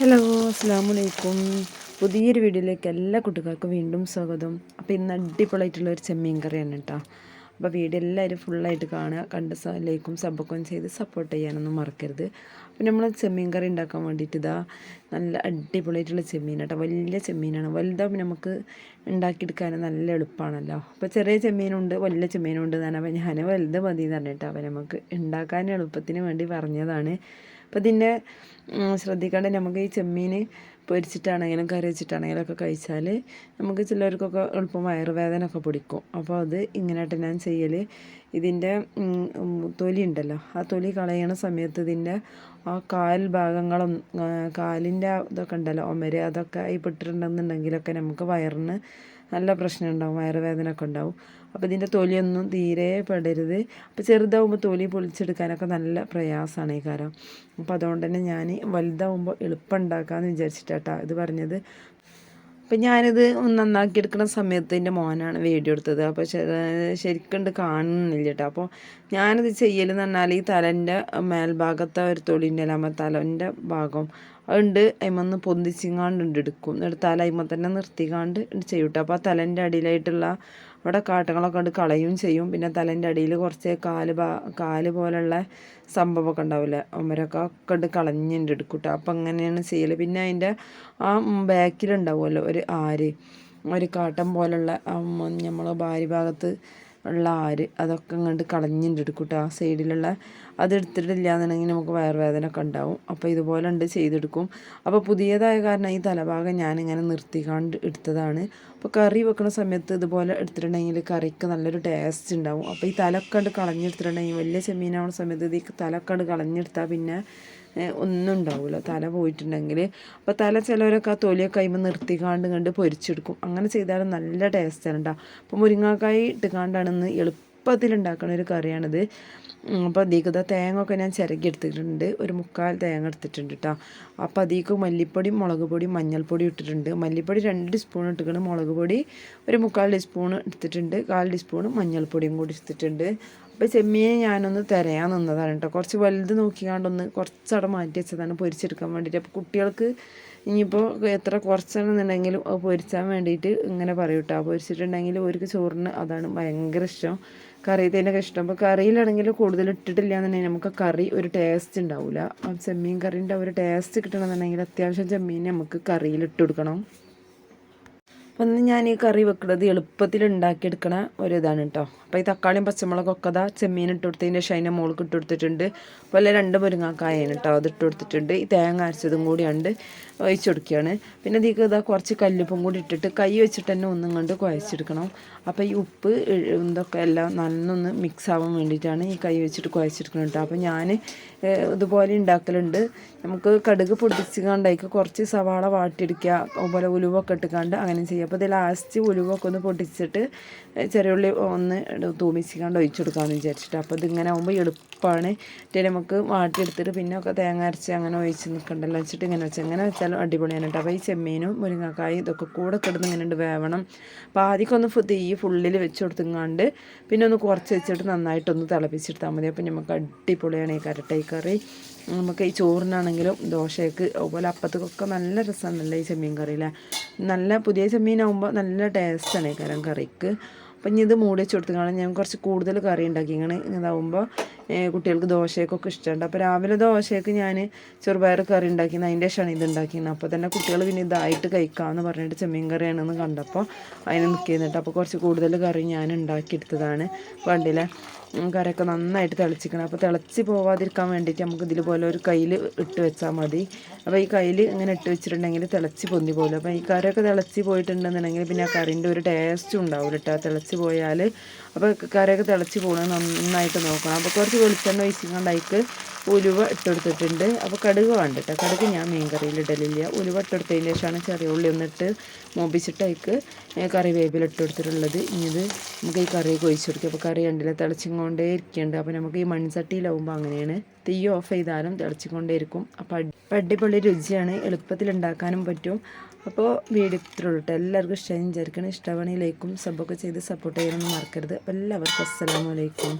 Hello അസ്സാം വലൈക്കും പുതിയൊരു വീഡിയോയിലേക്ക് എല്ലാ കുട്ടികൾക്കും വീണ്ടും സ്വാഗതം. അപ്പോൾ ഇന്ന് അടിപൊളിയായിട്ടുള്ള ഒരു ചെമ്മീൻ കറിയാണ് കേട്ടോ. അപ്പോൾ വീഡിയോ എല്ലാവരും ഫുള്ളായിട്ട് കാണുക കണ്ട് ലൈക്കും സബൊക്കെ ചെയ്ത് സപ്പോർട്ട് ചെയ്യാനൊന്നും മറക്കരുത്. അപ്പോൾ നമ്മൾ ചെമ്മീൻ കറി ഉണ്ടാക്കാൻ വേണ്ടിയിട്ട് ഇതാ നല്ല അടിപൊളിയായിട്ടുള്ള ചെമ്മീൻ കേട്ടോ. വലിയ ചെമ്മീനാണ്. വലുതാകുമ്പോൾ നമുക്ക് ഉണ്ടാക്കിയെടുക്കാൻ നല്ല എളുപ്പമാണല്ലോ. അപ്പോൾ ചെറിയ ചെമ്മീനുണ്ട് വലിയ ചെമ്മീനുണ്ട് എന്നാണ് അപ്പോൾ ഞാൻ വലുത് മതി എന്ന് പറഞ്ഞിട്ട് അപ്പോൾ നമുക്ക് ഉണ്ടാക്കാൻ എളുപ്പത്തിന് വേണ്ടി പറഞ്ഞതാണ്. അപ്പോൾ ഇതിന്റെ ശ്രദ്ധിക്കാണ്ട് നമുക്ക് ഈ ചെമ്മീൻ പൊരിച്ചിട്ടാണെങ്കിലും കറി വെച്ചിട്ടാണെങ്കിലും ഒക്കെ കഴിച്ചാൽ നമുക്ക് ചിലർക്കൊക്കെ എളുപ്പം വയറുവേദന ഒക്കെ പിടിക്കും. അപ്പോൾ അത് ഇങ്ങനെയായിട്ട് ഞാൻ ചെയ്യൽ ഇതിന്റെ തൊലി ഉണ്ടല്ലോ ആ തൊലി കളയണ സമയത്ത് ഇതിന്റെ ആ കാൽ ഭാഗങ്ങളും കാലിന്റെ ഇതൊക്കെ ഉണ്ടല്ലോ ഒമര് അതൊക്കെ ഈ പെട്ടിട്ടുണ്ടെന്നുണ്ടെങ്കിലൊക്കെ നമുക്ക് വയറിന് നല്ല പ്രശ്നം ഉണ്ടാവും വയറുവേദന ഒക്കെ ഉണ്ടാവും അപ്പോൾ ഇതിന്റെ തൊലിയൊന്നും തീരെ പെടരുത്. അപ്പോൾ ചെറുതാവുമ്പോൾ തൊലി പൊളിച്ചെടുക്കാനൊക്കെ നല്ല പ്രയാസമാണ് ഈ കാരം അപ്പോൾ അതുകൊണ്ട് തന്നെ ഞാൻ വലുതാവുമ്പോൾ എളുപ്പം ഉണ്ടാക്കാമെന്ന് വിചാരിച്ചിട്ടാട്ടോ ഇത് പറഞ്ഞത്. അപ്പം ഞാനിത് നന്നാക്കി എടുക്കുന്ന സമയത്ത് എന്റെ മോനാണ് വീഡിയോ എടുത്തത്. അപ്പോൾ ശരിക്കും കാണുന്നില്ല കേട്ടോ അപ്പോൾ ഞാനിത് ചെയ്യലെന്ന് പറഞ്ഞാൽ ഈ തലന്റെ മേൽഭാഗത്തെ ഒരു തൊളിന്റെ അല്ല തലന്റെ ഭാഗം അതുണ്ട് അയിമൊന്ന് പൊന്തിച്ചിങ്ങാണ്ട് എടുക്കും. എന്നിട്ട് തല അയിമ തന്നെ നിർത്തിക്കാണ്ട് ചെയ്യും കേട്ടോ അപ്പോൾ ആ തലന്റെ അടിയിലായിട്ടുള്ള അവിടെ കാട്ടങ്ങളൊക്കെ ഉണ്ട് കളയും ചെയ്യും. പിന്നെ തലേന്റെ അടിയിൽ കുറച്ച് കാൽ കാൽ പോലുള്ള സംഭവമൊക്കെ ഉണ്ടാവില്ല? അമരൊക്കെ ഒക്കെ ഉണ്ട് കളഞ്ഞിട്ട് എടുക്കും കേട്ടോ അപ്പം അങ്ങനെയാണ് ചെയ്യൽ പിന്നെ അതിന്റെ ആ ബാക്കിലുണ്ടാവുമല്ലോ ഒരു ആര് ഒരു കാട്ടം പോലുള്ള നമ്മൾ ഭാര്യ ഭാഗത്ത് ഉള്ള ആര് അതൊക്കെ ഇങ്ങോട്ട് കളഞ്ഞിട്ട് എടുക്കൂട്ടോ ആ സൈഡിലുള്ള അത് എടുത്തിട്ടില്ല എന്നുണ്ടെങ്കിൽ നമുക്ക് വയറുവേദന ഒക്കെ ഉണ്ടാവും. അപ്പോൾ ഇതുപോലെ ഉണ്ട് ചെയ്തെടുക്കും. അപ്പോൾ പുതിയതായ കാരണം ഈ തലഭാഗം ഞാനിങ്ങനെ നിർത്തിക്കാണ്ട് എടുത്തതാണ്. അപ്പോൾ കറി വെക്കുന്ന സമയത്ത് ഇതുപോലെ എടുത്തിട്ടുണ്ടെങ്കിൽ കറിക്ക് നല്ലൊരു ടേസ്റ്റ് ഉണ്ടാവും. അപ്പോൾ ഈ തലക്കണ്ട് കണ്ട് കളഞ്ഞെടുത്തിട്ടുണ്ടെങ്കിൽ വലിയ ചെമ്മീനാവുന്ന സമയത്ത് ഇത് തലക്കണ്ട് കണ്ട് കളഞ്ഞെടുത്താൽ പിന്നെ ഒന്നും ഉണ്ടാവില്ല തല പോയിട്ടുണ്ടെങ്കിൽ അപ്പോൾ തല ചിലവരൊക്കെ ആ തൊലിയൊക്കെ കഴിയുമ്പോൾ നിർത്തിക്കാണ്ട് കണ്ട് പൊരിച്ചെടുക്കും. അങ്ങനെ ചെയ്താലും നല്ല ടേസ്റ്റാണ് ഉണ്ടാവും അപ്പോൾ മുരിങ്ങാക്കായി ഇട്ടുകാണ്ടാണെന്ന് എളുപ്പത്തിൽ ഉണ്ടാക്കുന്ന ഒരു കറിയാണിത്. അപ്പോൾ അതിലേക്ക് തേങ്ങ ഒക്കെ ഞാൻ ചിരകി എടുത്തിട്ടുണ്ട് ഒരു മുക്കാൽ തേങ്ങ എടുത്തിട്ടുണ്ട് കേട്ടോ അപ്പോൾ അധികം മല്ലിപ്പൊടി മുളക് പൊടി മഞ്ഞൾപ്പൊടി ഇട്ടിട്ടുണ്ട്. മല്ലിപ്പൊടി രണ്ട് സ്പൂൺ ഇട്ടിട്ടുണ്ട്. മുളക് പൊടി ഒരു മുക്കാൽ ടീസ്പൂൺ എടുത്തിട്ടുണ്ട് കാൽ ടീസ്പൂൺ മഞ്ഞൾപ്പൊടിയും കൂടി എടുത്തിട്ടുണ്ട് അപ്പോൾ ചെമ്മീനെ ഞാനൊന്ന് തിരയാൻ നിന്നതാണ് കേട്ടോ കുറച്ച് വലുത് നോക്കിക്കാണ്ടൊന്ന് കുറച്ചവിടെ മാറ്റി വെച്ചതാണ് പൊരിച്ചെടുക്കാൻ വേണ്ടിയിട്ട് അപ്പോൾ കുട്ടികൾക്ക് ഇനിയിപ്പോൾ എത്ര കുറച്ചാണെന്നുണ്ടെങ്കിലും പൊരിച്ചാൻ വേണ്ടിയിട്ട് ഇങ്ങനെ പറയും കേട്ടോ പൊരിച്ചിട്ടുണ്ടെങ്കിൽ ഒരു ചോറിന് അതാണ് ഭയങ്കര ഇഷ്ടം. കറി തന്നെയൊക്കെ ഇഷ്ടം. അപ്പോൾ കറിയിലാണെങ്കിൽ കൂടുതൽ ഇട്ടിട്ടില്ല എന്നുണ്ടെങ്കിൽ നമുക്ക് കറി ഒരു ടേസ്റ്റ് ഉണ്ടാവില്ല ആ ചെമ്മീൻ കറീന്റെ ഒരു ടേസ്റ്റ് കിട്ടണമെന്നുണ്ടെങ്കിൽ അത്യാവശ്യം ചെമ്മീൻ നമുക്ക് കറിയിൽ ഇട്ട് കൊടുക്കണം. അപ്പം ഇന്ന് ഞാൻ ഈ കറി വെക്കുന്നത് എളുപ്പത്തിൽ ഉണ്ടാക്കിയെടുക്കണ ഒരു ഇതാണ് കേട്ടോ അപ്പോൾ ഈ തക്കാളിയും പച്ചമുളകൊക്കെ അതാ ചെമ്മീൻ ഇട്ട് കൊടുത്തതിന്റെ ശേഷം മോൾക്ക് ഇട്ട് കൊടുത്തിട്ടുണ്ട്. അതുപോലെ രണ്ട് മുരിങ്ങാക്കായാണ് കേട്ടോ അത് ഇട്ട് കൊടുത്തിട്ടുണ്ട്. ഈ തേങ്ങ അരച്ചതും കൂടിയുണ്ട് ഒഴിച്ച് കൊടുക്കുകയാണ് പിന്നെ ഇതിലേക്ക് ഇതാ കുറച്ച് കല്ലുപ്പും കൂടി ഇട്ടിട്ട് കൈ വെച്ചിട്ട് തന്നെ ഒന്നും കണ്ട് കുഴച്ചെടുക്കണം. അപ്പോൾ ഈ ഉപ്പ് ഇതൊക്കെ എല്ലാം നല്ലൊന്ന് മിക്സ് ആവാൻ വേണ്ടിയിട്ടാണ് ഈ കൈ വെച്ചിട്ട് കുഴച്ചെടുക്കുന്നത് കേട്ടോ അപ്പോൾ ഞാൻ ഇതുപോലെ ഉണ്ടാക്കലുണ്ട് നമുക്ക് കടുക് പൊടിച്ച് കണ്ടേക്ക് കുറച്ച് സവാള വാട്ടിയെടുക്കുക അതുപോലെ ഉലുവൊക്കെ ഇട്ടുകാണ്ട് അങ്ങനെ ചെയ്യുക അപ്പോൾ ഇത് ലാസ്റ്റ് ഉലുവൊക്കെ ഒന്ന് പൊട്ടിച്ചിട്ട് ചെറിയ ഉള്ളി ഒന്ന് തൂമിച്ചിക്കാണ്ട് ഒഴിച്ചു കൊടുക്കാമെന്ന് വിചാരിച്ചിട്ട്. അപ്പോൾ ഇതിങ്ങനെ ആകുമ്പോൾ എളുപ്പമാണ് എന്നിട്ട് നമുക്ക് വാട്ടിയെടുത്തിട്ട് പിന്നെ ഒക്കെ തേങ്ങ അരച്ച് അങ്ങനെ ഒഴിച്ച് നിൽക്കണ്ടല്ലോ വെച്ചിട്ട് ഇങ്ങനെ വെച്ചാൽ ഇങ്ങനെ വെച്ചാലും അടിപൊളിയാണ് കേട്ടോ. അപ്പോൾ ഈ ചെമ്മീനും മുരിങ്ങക്കായും ഇതൊക്കെ കൂടെ കിടന്ന് ഇങ്ങനെ ഉണ്ട് വേവണം. അപ്പോൾ ആദ്യമൊക്കെ തീ ഫുള്ളിൽ വെച്ച് കൊടുത്തുങ്ങാണ്ട് പിന്നെ ഒന്ന് കുറച്ച് വെച്ചിട്ട് നന്നായിട്ടൊന്ന് തിളപ്പിച്ചെടുത്താൽ മതി. അപ്പോൾ നമുക്ക് അടിപൊളിയാണ് ഈ കരട്ടൈ കറി. നമുക്ക് ഈ ചോറിനാണെങ്കിലും ദോശയ്ക്ക് അതുപോലെ അപ്പത്തേക്കൊക്കെ നല്ല രസമാണല്ലോ ഈ ചെമ്മീൻ കറിയിലെ. നല്ല പുതിയ ചെമ്മീനാകുമ്പോൾ നല്ല ടേസ്റ്റാണ് ആണ് കരം കറിക്ക്. അപ്പം ഇനി ഇത് മൂടി വെച്ച് കൊടുത്തുകൊണ്ട് ഞാൻ കുറച്ച് കൂടുതൽ കറി ഉണ്ടാക്കി ഇങ്ങനെ ഇതാവുമ്പോൾ കുട്ടികൾക്ക് ദോശയൊക്കെ ഇഷ്ടമുണ്ട് അപ്പോൾ രാവിലെ ദോശയൊക്കെ ഞാൻ ചെറുപയർ കറി ഉണ്ടാക്കി അതിന്റെ ശേഷമാണ് ഇത് ഉണ്ടാക്കിയത് അപ്പോൾ തന്നെ കുട്ടികൾ പിന്നെ ഇതായിട്ട് കഴിക്കാമെന്ന് പറഞ്ഞിട്ട് ചെമ്മീൻ കറിയാണെന്ന് കണ്ടപ്പോൾ അതിന് നിൽക്കുന്നുണ്ട് അപ്പോൾ കുറച്ച് കൂടുതൽ കറി ഞാൻ ഉണ്ടാക്കിയെടുത്തതാണ്. കണ്ടില്ലേ? കറിയൊക്കെ നന്നായിട്ട് തിളച്ചിക്കണം. അപ്പോൾ തിളച്ച് പോവാതിരിക്കാൻ വേണ്ടിയിട്ട് നമുക്ക് ഇതുപോലെ പോലെ ഒരു കയ്യിൽ ഇട്ട് വെച്ചാൽ മതി. അപ്പോൾ ഈ കയ്യിൽ ഇങ്ങനെ ഇട്ട് വെച്ചിട്ടുണ്ടെങ്കിൽ തിളച്ച് പൊന്തി പോലും അപ്പോൾ ഈ കറിയൊക്കെ തിളച്ച് പോയിട്ടുണ്ടെന്നുണ്ടെങ്കിൽ പിന്നെ ആ കറിന്റെ ഒരു ടേസ്റ്റും ഉണ്ടാവില്ല കേട്ടോ തിളച്ച് പോയാൽ അപ്പോൾ കറിയൊക്കെ തിളച്ച് പോകണം നന്നായിട്ട് നോക്കണം. അപ്പോൾ കുറച്ച് വെളിച്ചെണ്ണ ഒഴിച്ചുകൊണ്ട് അതിക്ക് ഉലുവ ഇട്ടെടുത്തിട്ടുണ്ട് അപ്പോൾ കടുക് വേണ്ട കേട്ടോ കടുക് ഞാൻ മീൻ കറിയിൽ ഇടലില്ല. ഉലുവ ഇട്ടെടുത്തതിന് ശേഷമാണ് ചെറിയ ഉള്ളി ഒന്നിട്ട് മോപ്പിച്ചിട്ട് അതിക്ക് കറിവേപ്പില ഇട്ടെടുത്തിട്ടുള്ളത് ഇനിയത് നമുക്ക് ഈ കറി കൊഴിച്ചെടുക്കും അപ്പോൾ കറി കണ്ടില്ല? തിളച്ചിക്കൊണ്ടേ ഇരിക്കുന്നുണ്ട് അപ്പോൾ നമുക്ക് ഈ മൺചട്ടിയിലാവുമ്പോൾ അങ്ങനെയാണ്. തീ ഓഫ് ചെയ്താലും തിളച്ചിക്കൊണ്ടേ ഇരിക്കും. അപ്പോൾ അടിപൊളി രുചിയാണ്. എളുപ്പത്തിൽ ഉണ്ടാക്കാനും പറ്റും. അപ്പോൾ വീഡിയോ ഇത്രയുള്ളൂ എല്ലാവർക്കും ഇഷ്ടമായി വിചാരിക്കണം. ഇഷ്ടമാണെങ്കിൽ ലൈക്കും സബ്ബൊക്കെ ചെയ്ത് സപ്പോർട്ട് ചെയ്യാനൊന്നും മറക്കരുത്. അപ്പോൾ എല്ലാവർക്കും അസ്സലാമലൈക്കും